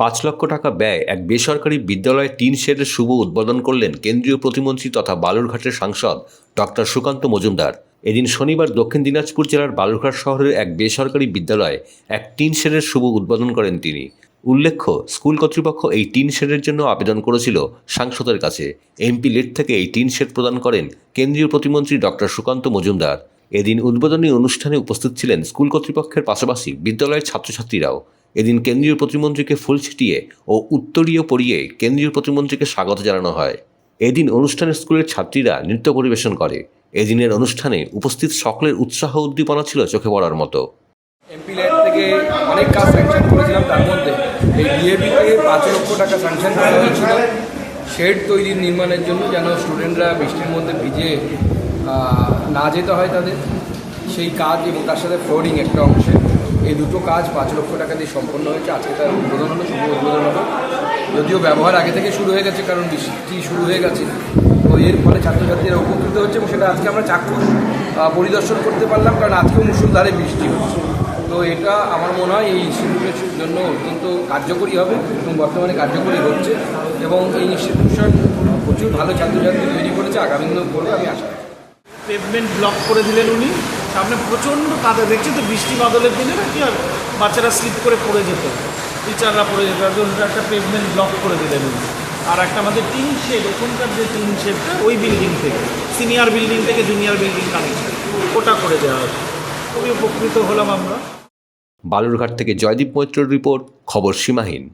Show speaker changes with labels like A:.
A: পাঁচ লক্ষ টাকা ব্যয় এক বেসরকারি বিদ্যালয়ে টিন শেডের শুভ উদ্বোধন করলেন কেন্দ্রীয় প্রতিমন্ত্রী তথা বালুরঘাটের সাংসদ ডক্টর সুকান্ত মজুমদার। এদিন শনিবার দক্ষিণ দিনাজপুর জেলার বালুরঘাট শহরের এক বেসরকারি বিদ্যালয়ে এক টিন শেডের শুভ উদ্বোধন করেন তিনি। উল্লেখ্য, স্কুল কর্তৃপক্ষ এই টিন শেডের জন্য আবেদন করেছিল সাংসদের কাছে। এমপি লেট থেকে এই টিন শেড প্রদান করেন কেন্দ্রীয় প্রতিমন্ত্রী ডক্টর সুকান্ত মজুমদার। এদিন উদ্বোধনী অনুষ্ঠানে উপস্থিত ছিলেন স্কুল কর্তৃপক্ষের পাশাপাশি বিদ্যালয়ের ছাত্রছাত্রীরাও। এদিন কেন্দ্রীয় প্রতিমন্ত্রীকে ফুল ছিটিয়ে ও উত্তরীয় পরিয়ে কেন্দ্রীয় প্রতিমন্ত্রীকে স্বাগত জানানো হয়। এদিন অনুষ্ঠানে স্কুলের ছাত্রীরা নৃত্য পরিবেশন করে। এদিনের অনুষ্ঠানে উপস্থিত সকলের উৎসাহ উদ্দীপনা ছিল চোখে পড়ার মতো।
B: এমপি থেকে অনেক কাজ স্যাংশন করেছিলাম তার মধ্যে। এই ডিএবিতে পাঁচ লক্ষ টাকা স্যাংশন করা হয়েছিল। শেড তৈরির নির্মাণের জন্য যেন স্টুডেন্টরা বৃষ্টির মধ্যে ভিজে না যেতে হয় তাদের। সেই কাজ এবং তার সাথে ফ্লোরিং একটা অংশে। এই দুটো কাজ পাঁচ লক্ষ টাকা দিয়ে সম্পন্ন হয়েছে। আজকে তার উদ্বোধন হলো, শুভ উদ্বোধন হলো। যদিও ব্যবহার আগে থেকে শুরু হয়ে গেছে, কারণ বৃষ্টি শুরু হয়ে গেছে। তো এর ফলে ছাত্রছাত্রীরা উপকৃত হচ্ছে এবং সেটা আজকে আমরা চাক্ষুষ পরিদর্শন করতে পারলাম, কারণ আজকেও মুসুলধারে বৃষ্টি হচ্ছে। তো এটা আমার মনে হয় এই ইনস্টিটিউটের জন্য অত্যন্ত কার্যকরী হবে এবং বর্তমানে কার্যকরী হচ্ছে এবং এই ইনস্টিটিউশন প্রচুর ভালো ছাত্রছাত্রী তৈরি করেছে। আগামী দিনেও করবে, আমি আশা
C: পেভমেন্ট ব্লক করে দিলেন উনি। সামনে প্রচণ্ড কাদা, দেখছি তো বৃষ্টি বাদলের দিনে না কি আর বাচ্চারা স্লিপ করে পড়ে যেত। টিচাররা পড়ে যেত জন্য একটা পেভমেন্ট ব্লক করে দিলেন আর একটা আমাদের টিন শেড ওখানকার যে টিন শেডটা ওই বিল্ডিং থেকে সিনিয়র বিল্ডিং থেকে জুনিয়র বিল্ডিং কানেকশন ওটা করে দেওয়া হচ্ছে খুবই উপকৃত হলাম আমরা।
A: বালুরঘাট থেকে জয়দীপ মৈত্রর রিপোর্ট, খবর সীমাহীন।